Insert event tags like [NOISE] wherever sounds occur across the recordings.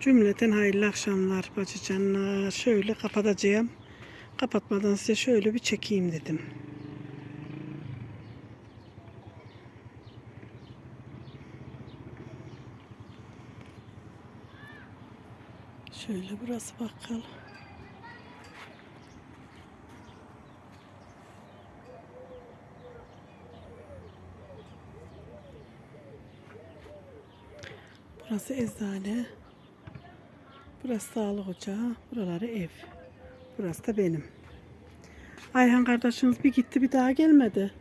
Cümleten hayırlı akşamlar bacıcanlar. Şöyle kapatacağım. Kapatmadan size şöyle bir çekeyim dedim. Şöyle burası bakkal. Burası eczane. Burası sağlık ocağı. Buraları ev. Burası da benim. Ayhan kardeşiniz bir gitti bir daha gelmedi.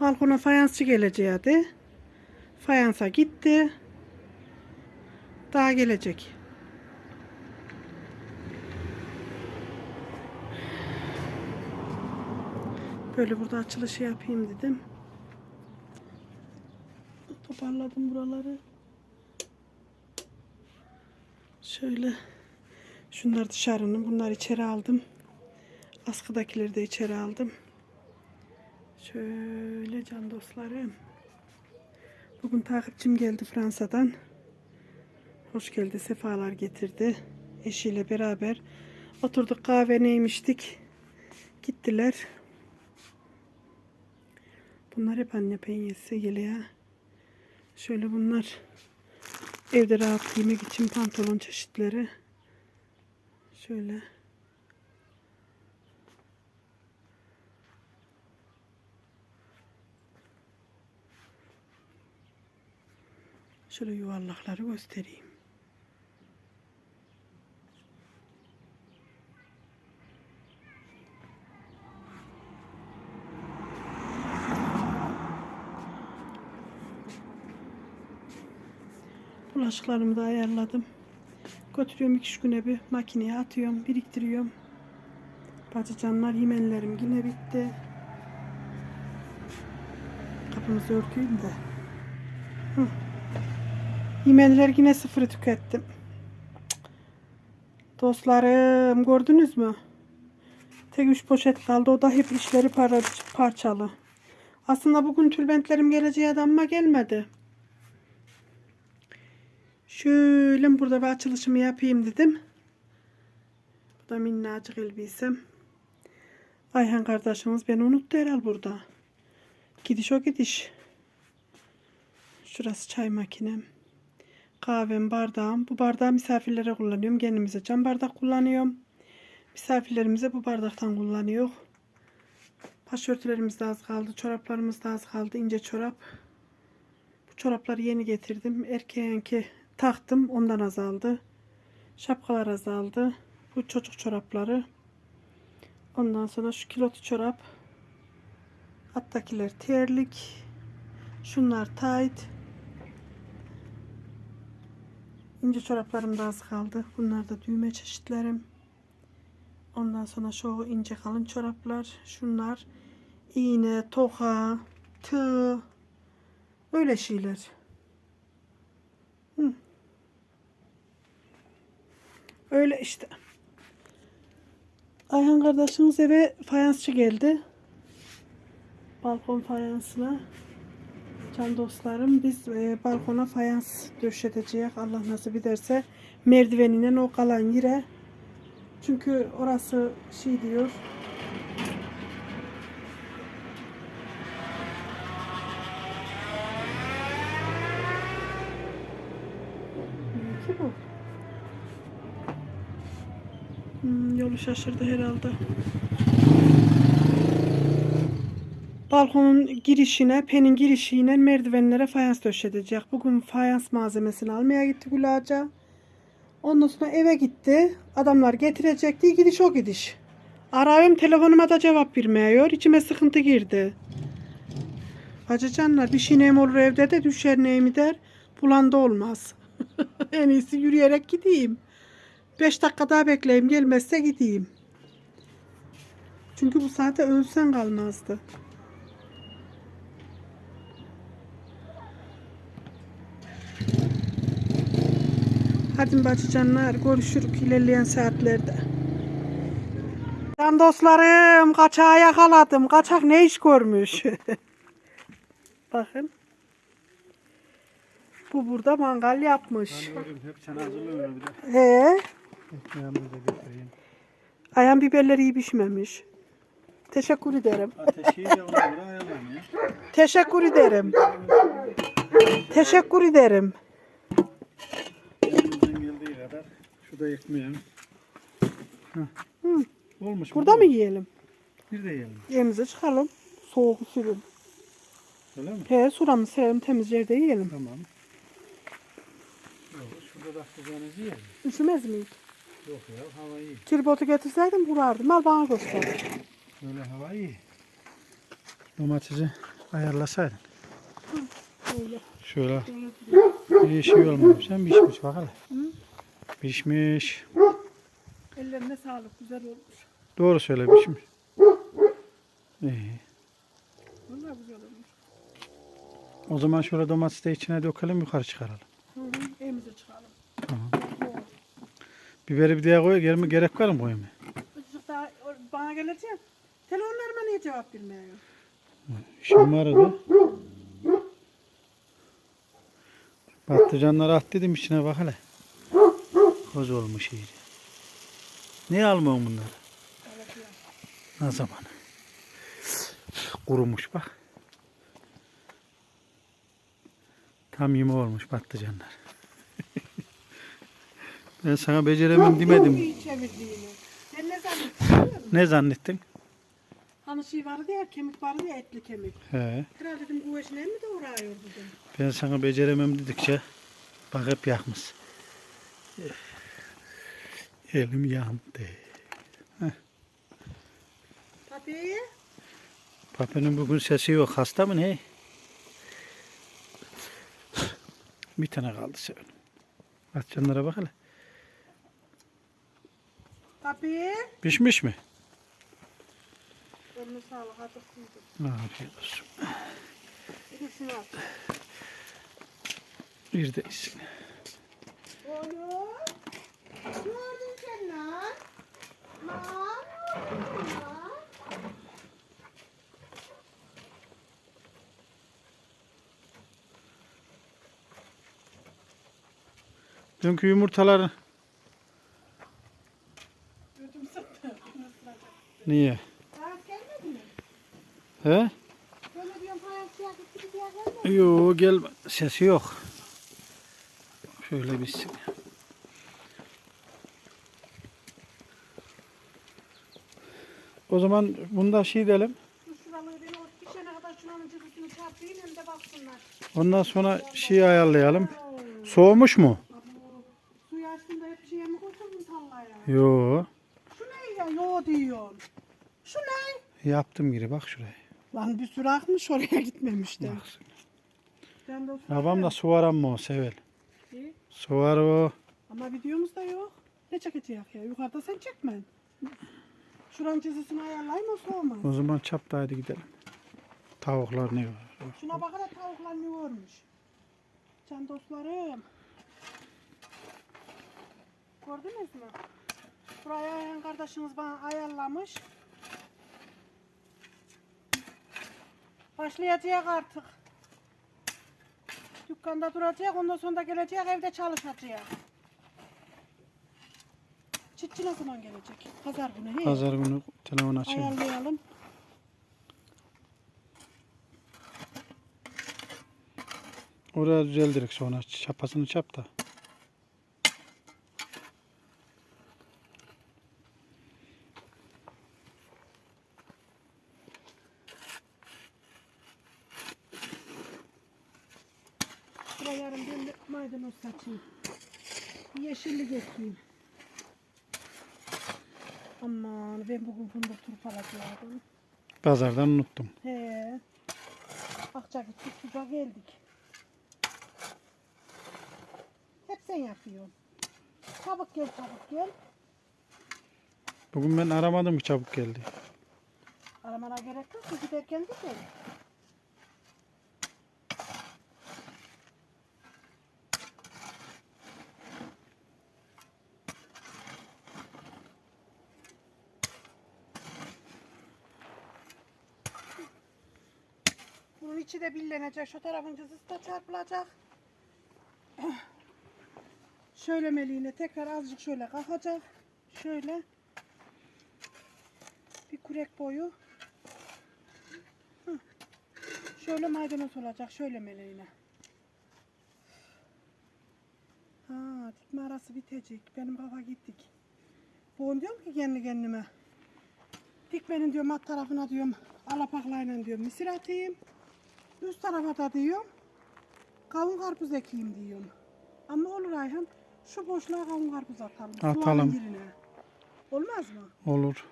Balkona fayansçı geleceğiydi. Fayansa gitti. Daha gelecek. Böyle burada açılışı yapayım dedim. Toparladım buraları. Şöyle şunlar dışarının bunlar içeri aldım. Askıdakileri de içeri aldım. Şöyle can dostlarım. Bugün takipçim geldi Fransa'dan. Hoş geldi, sefalar getirdi. Eşiyle beraber oturduk kahve neymiştik. Gittiler. Bunlar hep anne penyesi yeleğe. Şöyle bunlar evde rahat giymek için pantolon çeşitleri. Şöyle. Şöyle yuvarlakları göstereyim. Bulaşıklarımı da ayarladım. Götürüyorum iki güne bir makineye atıyorum, biriktiriyorum. Bacıcanlar yemenlerim yine bitti. Kapımızı örteyim de. Hı. Yemenler yine sıfırı tükettim. Dostlarım gördünüz mü? Tek üç poşet kaldı. O da hep işleri parçalı. Aslında bugün tülbentlerim geleceği adamma gelmedi. Şöyle burada bir açılışımı yapayım dedim. Bu da minnacık elbisem. Ayhan kardeşimiz beni unuttu herhal burada. Gidiş o gidiş. Şurası çay makinem. Kahvem, bardağım. Bu bardağı misafirlere kullanıyorum. Kendimize cam bardak kullanıyorum. Misafirlerimize bu bardaktan kullanıyor. Başörtülerimiz de az kaldı. Çoraplarımız da az kaldı. ince çorap. Bu çorapları yeni getirdim. Erkeğinki taktım. Ondan azaldı. Şapkalar azaldı. Bu çocuk çorapları. Ondan sonra şu kilotu çorap. Alttakiler terlik. Şunlar tight. İnce çoraplarım da az kaldı. Bunlar da düğme çeşitlerim. Ondan sonra şu ince kalın çoraplar. Şunlar iğne, toka, tığ. Öyle şeyler. Hı. Öyle işte. Ayhan kardeşiniz eve fayansçı geldi. Balkon fayansına. Can dostlarım biz e, balkona fayans döşeteceğiz. Allah nasip ederse merdiveninden o kalan yere. Çünkü orası şey diyor. Ki bu? Hmm, yolu şaşırdı herhalde. Balkonun girişine, penin girişine merdivenlere fayans döşetecek. Bugün fayans malzemesini almaya gitti Gül Ağaca. Ondan sonra eve gitti. Adamlar getirecekti. Gidiş o gidiş. Arıyorum telefonuma da cevap vermiyor. İçime sıkıntı girdi. Bacıcanlar bir şey neyim olur evde de düşer neyimi der. Bulanda olmaz. [LAUGHS] en iyisi yürüyerek gideyim. 5 dakika daha bekleyeyim. Gelmezse gideyim. Çünkü bu saate ölsen kalmazdı. Hadi bacıcanlar görüşürük ilerleyen saatlerde. Can dostlarım kaçağı yakaladım. Kaçak ne iş görmüş. [LAUGHS] Bakın. Bu burada mangal yapmış. Ben öyle hep sen hazırlıyorsun bir de. He. Ekmeğimi de getireyim. Ayağın biberleri iyi pişmemiş. Teşekkür ederim. Ateşi de ona göre ayarlan ya. Teşekkür ederim. Teşekkür ederim. Elimizden geldiği kadar. Şu da ekmeğim. Heh. Hı. Olmuş. Burada mı yiyelim? Bir de yiyelim. Evimize çıkalım. Soğuk sürün. Öyle mi? He suramı serelim temiz yerde yiyelim. Tamam. Şurada da kızarınızı yiyelim. Üşümez miyiz? Yok ya hava iyi. Tripodu getirseydim vurardım. Al bana göster. Böyle hava iyi. Domatesi ayarlasaydın. Öyle. Şöyle bir şey olmamış. Hem pişmiş bak hele. Pişmiş. Ellerine sağlık. Güzel olmuş. Doğru söyle pişmiş. İyi. Vallahi güzel olmuş. O zaman şöyle domatesi de içine dökelim yukarı çıkaralım. Hı hı. Evimize çıkalım. Biberi bir diye koy. Gerek, gerek var mı koyayım? Çocuk daha bana geleceğim. Telefonlarıma niye cevap vermiyor? İşim vardı. Patlıcanları at dedim içine bak hele. Koz olmuş iyice. Niye almıyorsun bunları? Ne zaman? Kurumuş bak. Tam yeme olmuş patlıcanlar. Ben sana beceremem demedim. iyi çevirdiğini. Sen ne zannettin? Ne zannettin? Hani şey vardı ya kemik vardı ya etli kemik. He. Herhalde dedim bu eşine mi de uğrıyor dedim. Ben sana beceremem dedikçe bak hep yakmış. Elim yandı. Tabii. Papanın bugün sesi yok. Hasta mı ne? Bir tane kaldı senin. Patlıcanlara bak hele. Tabii. Pişmiş mi? Eline sağlık hadi. Afiyet olsun. İkisini al. Bir de iyisin. Oğlum. Ne oldu sen lan? Lan. Dünkü yumurtalar niye? Gelmedi mi? He? Böyle gitti bir gelmedi. Yok gel sesi yok. Şöyle bitsin. O zaman bunda şey. Şu kadar cıvısını çarpayım hem de baksınlar. Ondan sonra şey ayarlayalım. Soğumuş mu? Suyu açtığında hep şeye mi koydun tallaya? Yo. Şu ne ya? Yo diyorsun. Şu ne? Yaptım geri bak şuraya. Lan bir sürü akmış oraya gitmemişti. Baksın. Babam da su var ama o sever. İyi. Su var o. Ama videomuzda yok. Ne çekeceğiz ya? Yukarıda sen çekmen. Şuranın çizgisini ayarlayayım o soğumaz. O zaman çap da hadi gidelim. Tavuklar ne var? Şuna bakın da tavuklar ne olmuş. Can dostlarım. Gördünüz mü? Buraya ayağın kardeşiniz bana ayarlamış. Başlayacak artık. Dükkanda duracak, ondan sonra da gelecek, evde çalışacak. Çitçi ne zaman gelecek? Pazar günü. he? Pazar günü telefon açayım. Ayarlayalım. Oraya düzeldirek sonra çapasını çap da. Buraya yarın ben de maydanoz saçayım. Yeşillik ekeyim. Aman ben bugün fındık turp alacaktım. Pazardan unuttum. He. Akça gittik, suca geldik. Hep sen yapıyorsun. Çabuk gel, çabuk gel. Bugün ben aramadım ki çabuk geldi. Aramana gerek yok. ki, Giderken de gel. İçi de billenecek. Şu tarafın cızısı da çarpılacak. [CLEARS THROAT] Şöylemeliğine tekrar azıcık şöyle kalkacak. Şöyle. Bir kurek boyu. Şöyle maydanoz olacak. Şöylemeliğine. Ha, dikme arası bitecek. Benim kafa gittik. Bu diyorum ki kendi kendime. Dikmenin diyorum alt tarafına diyorum alapaklayla diyorum mısır atayım. Üst tarafa da diyorum kavun karpuz ekeyim diyorum. Ama olur Ayhan şu boşluğa kavun karpuz atalım. Atalım. Soğanın yerine. Olmaz mı? Olur.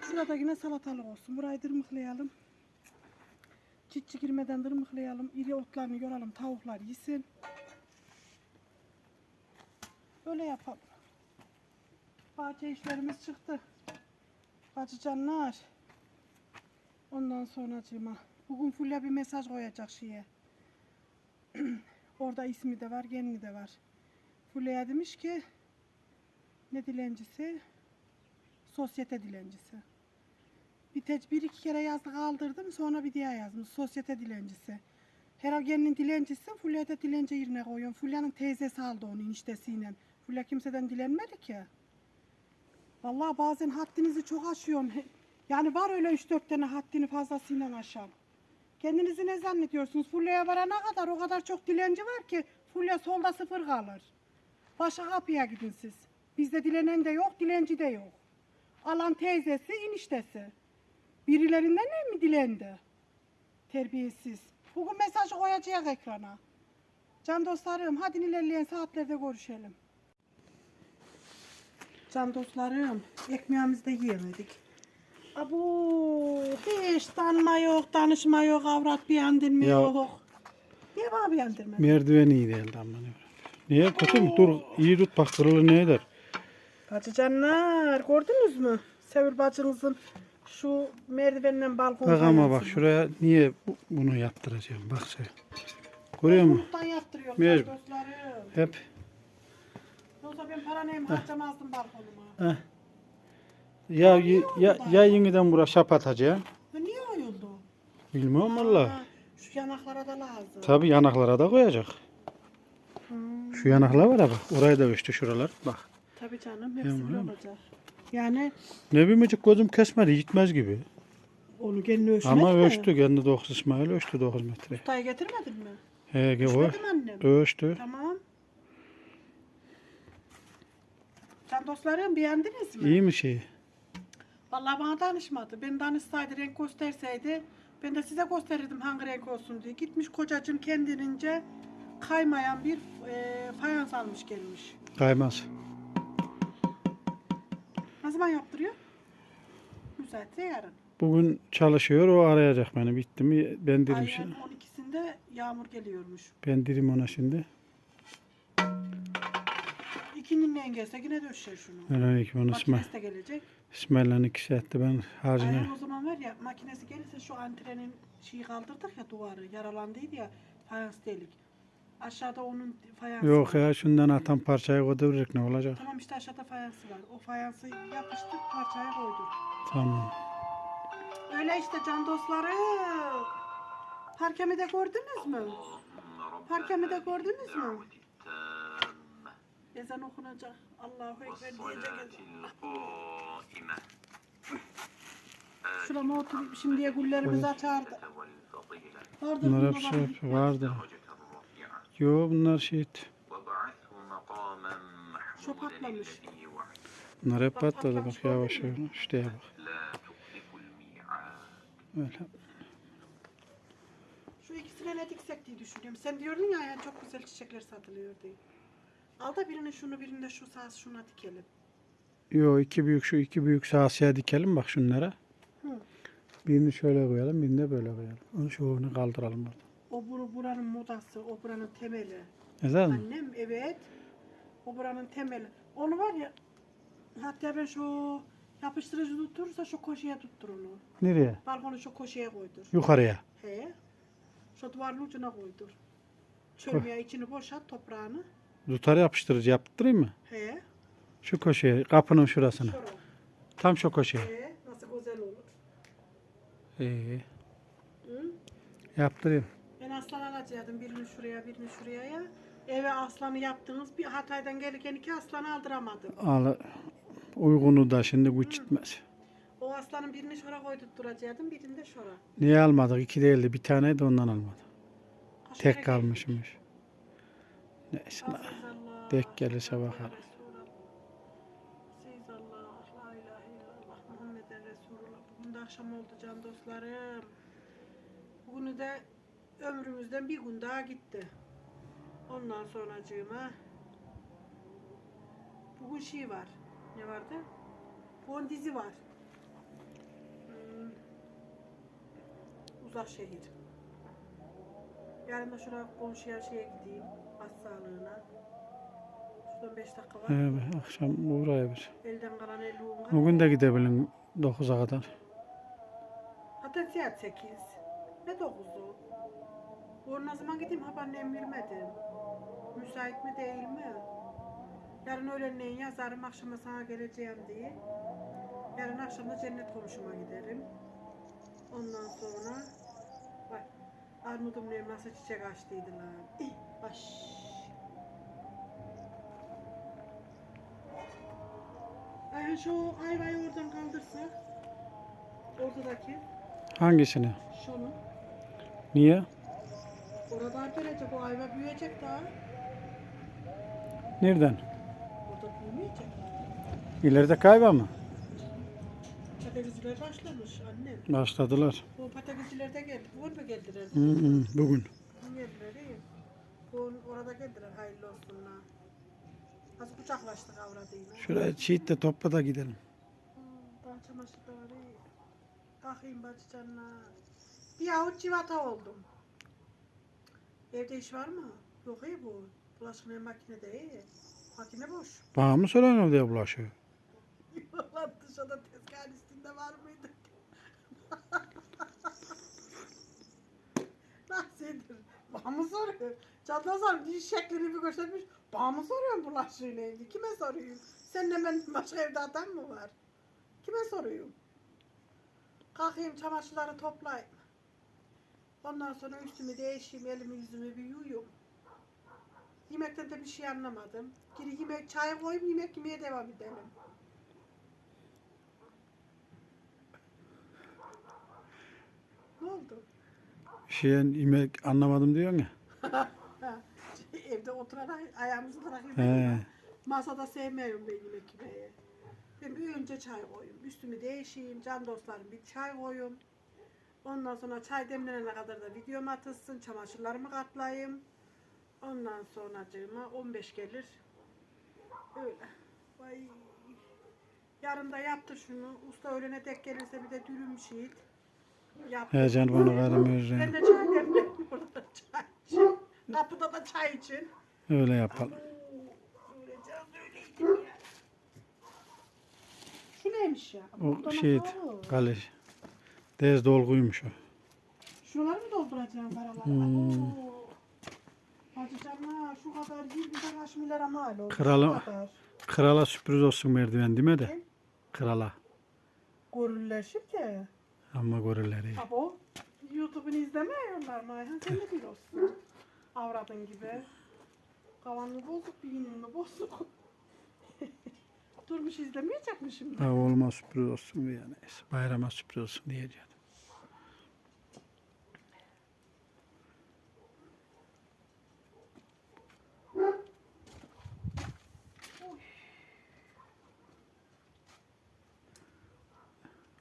Şurada yine salatalık olsun. Burayı dırmıklayalım. Çitçi girmeden dırmıklayalım. İri otlarını yoralım. Tavuklar yesin. Böyle yapalım. Bahçe işlerimiz çıktı. Bacıcanlar. Ondan sonra Bugün Fulya bir mesaj koyacak şeye. [CLEARS THROAT] Orada ismi de var, genli de var. Fulya'ya demiş ki ne dilencisi? Sosyete dilencisi. Bir, te- bir iki kere yazdı kaldırdım sonra bir diğer yazmış. Sosyete dilencisi. Herhalde dilencisi Fulya da dilence yerine koyuyorum. Fulya'nın teyzesi aldı onu eniştesiyle. Fulya kimseden dilenmedi ki. Vallahi bazen haddinizi çok aşıyorsun. [LAUGHS] Yani var öyle 3-4 tane haddini fazlasıyla aşan. Kendinizi ne zannediyorsunuz? Fulya'ya varana kadar o kadar çok dilenci var ki Fulya solda sıfır kalır. Başka kapıya gidin siz. Bizde dilenen de yok, dilenci de yok. Alan teyzesi, eniştesi. Birilerinden ne mi dilendi? Terbiyesiz. Bugün mesajı koyacak ekrana. Can dostlarım, hadi ilerleyen saatlerde görüşelim. Can dostlarım, ekmeğimizi de yiyemedik. Abu, hiç tanıma yok, tanışma yok, avrat beğendin mi Ya- yok. Niye bana beğendirmedin? Merdiven iyi değildi ama ne Niye kötü mü? Dur iyi tut bak kırılır ne eder? Bacıcanlar gördünüz mü? Sevil bacınızın şu merdivenden balkon Bak ama bak şuraya niye bu- bunu yaptıracağım bak sen. Görüyor musun? Mecburluktan yaptırıyor Mecbur. dostlarım. Hep Yoksa ben para neyim harcamazdım balkonuma. heh. Ya, y- ya, ya yeniden bura şap atacağım. Ha, niye oyuldu? Bilmiyorum valla. Şu yanaklara da lazım. Tabi yanaklara da koyacak. Hmm, Şu yanaklar var ya bak. Oraya da ölçtü şuralar. Bak. Tabii canım hepsi böyle olacak. Yani Ne bileyim gözüm kesmedi gitmez gibi. onu kendini ölçmedi Ama mi? ölçtü kendi 9 İsmail ölçtü 9 metre. Tutayı getirmedin mi? He ge o. Ölçmedi mi annem? Ölçtü. Tamam. Can dostlarım beğendiniz mi? İyi mi şey? Vallahi bana danışmadı. Ben danışsaydı, renk gösterseydi ben de size gösterirdim hangi renk olsun diye. Gitmiş kocacığım kendinince kaymayan bir e, fayans almış gelmiş. Kaymaz. Ne zaman yaptırıyor? Müsaitse yarın. Bugün çalışıyor o arayacak beni. Bitti mi? Ben dedim Ayın şimdi. 12'sinde yağmur geliyormuş. Ben dedim ona şimdi. İkinin ne gelse yine döşer şunu. İsmail. Makinesi de gelecek. İsmail'le ikisi etti ben harcını. Ayhan o zaman var ya makinesi gelirse şu antrenin şeyi kaldırdık ya duvarı yaralandıydı ya fayans delik. Aşağıda onun fayansı Yok var. ya şundan atan parçayı koyduracak ne olacak? Tamam işte aşağıda fayansı var. O fayansı yapıştık parçaya koyduk. Tamam. Öyle işte can dostları. Parkemi de gördünüz mü? Parkemi de gördünüz mü? Ezan okunacak. Allahu Ekber diyecek. Şurama oturup şimdiye güllerimizi açardı. Şey Vardır şey Bunlar hep şey yapıyor. Vardı. Yo bunlar şehit. Şu patlamış. Bunlar hep patladı bak yavaş yavaş. Şuraya bak. Öyle. Şu ikisine ne diksek diye düşünüyorum. Sen diyordun ya yani çok güzel çiçekler satılıyor diye. Al da birini şunu birini de şu sağ şuna dikelim. Yo iki büyük şu iki büyük sahasıya dikelim bak şunlara. Hı. Birini şöyle koyalım, birini de böyle koyalım. Onu şu onu kaldıralım buradan. O buru, buranın modası, o buranın temeli. Mi? Annem evet. O buranın temeli. Onu var ya hatta ben şu yapıştırıcı tutturursa şu koşuya tuttur onu. Nereye? Balkonu şu koşuya koydur. Yukarıya. He. Şu duvarın ucuna koydur. Çölmeye içini boşalt toprağını. Tutar yapıştırıcı yaptırayım mı? He. Şu köşeye, kapının şurasına. Şuraya. Tam şu köşeye. He. Nasıl güzel olur. İyi. Hı? Yaptırayım. Ben aslan alacaktım birini şuraya birini şuraya ya. eve aslanı yaptınız. Bir Hatay'dan gelirken iki aslanı aldıramadım. Al, uygunu da şimdi güç gitmez. O aslanın birini şora koydurtturacaktım, birini de şora. Niye almadık? İki değildi. Bir taneydi ondan almadık. Tek kalmışmış. Neyse. Denk gelirse bakalım. Akşam oldu can dostlarım. Bugünü de ömrümüzden bir gün daha gitti. Ondan sonracığıma bugün şey var. Ne vardı? Bugün dizi var. Hmm. Uzak şehir. Yarın da şuraya komşuya şeye gideyim. Baş sağlığına. Şuradan 5 dakika var. Evet, akşam uğraya bir. Elden kalan 50 un var. Bugün de gidebilirim 9'a kadar. Hatta saat 8. Ne 9'u? Bu ne zaman gideyim ha annem bilmedim. Müsait mi değil mi? Yarın öğlenleyin yazarım akşama sana geleceğim diye. Yarın akşam da cennet komşuma giderim. Ondan sonra armudum ne nasıl çiçek açtıydı lan. İh, baş. Ay şu ayvayı oradan kaldırsak. Ortadaki. Hangisini? Şunu. Niye? Orada gelecek o ayva büyüyecek daha. Nereden? Orada büyümeyecek. İleride kayba mı? Patatesciler başlamış annem. Başladılar. Bu patatesciler de geldi. Bugün mü geldiler? Hı hı, bugün. Bugün geldiler iyi. Bugün orada geldiler hayırlı olsunlar. Az kucaklaştık avradıyla. Şuraya çiğit de topla da gidelim. Çamaşır da var iyi. Kalkayım bacı canına. Bir avuç civata oldum. Evde iş var mı? Yok iyi bu. Bulaşık makinede iyi. Makine boş. Bana mı soran diye bulaşıyor? Lan dışarıda Bana soruyor? Çatla sor, bir şeklini bir göstermiş. Bana mı soruyorsun bulaşığıyla ilgili? Kime soruyorsun? Seninle benim başka evde adam mı var? Kime soruyorum? Kalkayım çamaşırları toplayayım. Ondan sonra üstümü değişeyim, elimi yüzümü bir yuyum. Yemekten de bir şey anlamadım. Geri yemek, çay koyayım, yemek yemeye devam edelim. Ne oldu? Şey yemek anlamadım diyorsun ya. [LAUGHS] Evde oturarak ayağımızı bırakayım. He. Masada sevmiyorum ben yemek yemeyi. Ben bir önce çay koyayım. Üstümü değişeyim. Can dostlarım bir çay koyayım. Ondan sonra çay demlenene kadar da videom atılsın. Çamaşırlarımı katlayayım. Ondan sonra 15 gelir. Öyle. Vay. Yarın da yaptı şunu. Usta öğlene dek gelirse bir de dürüm şiit. Yaptı. He canım onu karım Ben de çay demledim burada çay için. Kapıda da çay için. Öyle yapalım. Öleceğiz öyleydim ya. Şu neymiş ya? O Buradan şey atalım. kale. Dez dolguymuş o. Şuraları mı dolduracağım paraları? Hmm. Oo. Hacı canım şu kadar 20 de kaç milyara mal oldu. Kadar. Krala sürpriz olsun merdiven değil mi de? Krala. Goriller şimdi. Ama gorilleri. Abo. YouTube'unu izlemiyorlar mı Ayhan? Sen de biliyorsun. Avradın gibi. Kavanını bozuk, beynini bozuk. [LAUGHS] Durmuş izlemeyecek mi şimdi? Ha, olmaz sürpriz olsun diye neyse. Bayrama sürpriz olsun diyeceğim.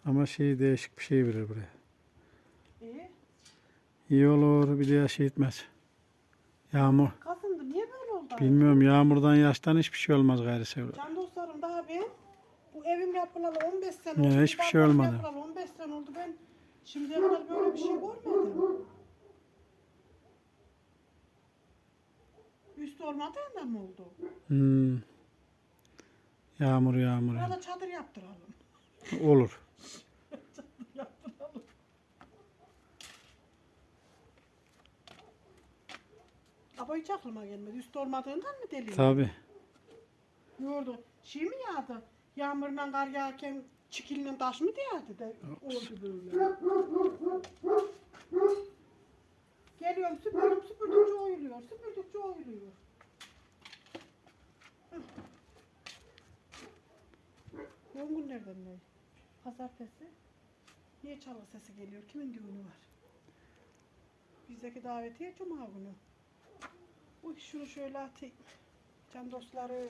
Ama şey değişik bir şey verir buraya. İyi. İyi olur bir de şey etmez. Yağmur. Kasım'dı niye böyle oldu? Bilmiyorum yağmurdan yaştan hiçbir şey olmaz gayrı sevgilim. Can dostlarım daha ben bu evim yapılalı 15 sene Ya, oldu. hiçbir bu şey olmadı. Yapılalı 15 sene oldu ben şimdiye kadar böyle bir şey görmedim. Üstü olmadığından mı oldu? Hmm. Yağmur yağmur. yağmur. Burada çadır yaptıralım. Olur. Ama hiç aklıma gelmedi. Üst olmadığından mı deli? Tabi. Yordu. Şey mi yağdı? Yağmurla kar yağarken çikilinin taş mı değerdi de oldu. Geliyorum süpürüm süpürdükçe oyuluyor. Süpürdükçe oyuluyor. Yorgun nereden ne? Pazartesi. Niye çalı sesi geliyor? Kimin düğünü var? Bizdeki davetiye cuma günü. Uy şunu şöyle atayım. Can dostları.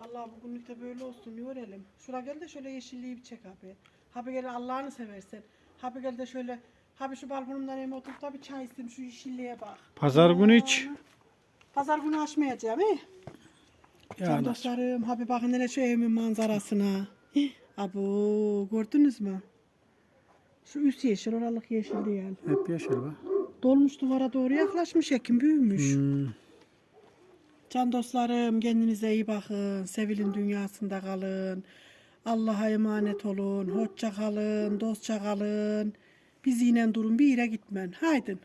Allah bugünlük de böyle olsun görelim. Şura gel de şöyle yeşilliği bir çek abi. Abi gel Allah'ını seversen. Abi gel de şöyle Abi şu balkonumdan hem oturup da bir çay içtim şu yeşilliğe bak. Pazar günü hiç. Pazar günü açmayacağım he. Can Yani dostlarım, abi bakın hele şu evimin manzarasına. Hih, Abo, gördünüz mü? Şu üst yeşil, oralık yeşil değil. hep yeşil bak. Dolmuş duvara doğru yaklaşmış, ekim büyümüş. Hmm. Can dostlarım, kendinize iyi bakın. Sevilin dünyasında kalın. Allah'a emanet olun. Hoşça kalın, dostça kalın. Biz yine durun, bir yere gitmen. Haydın.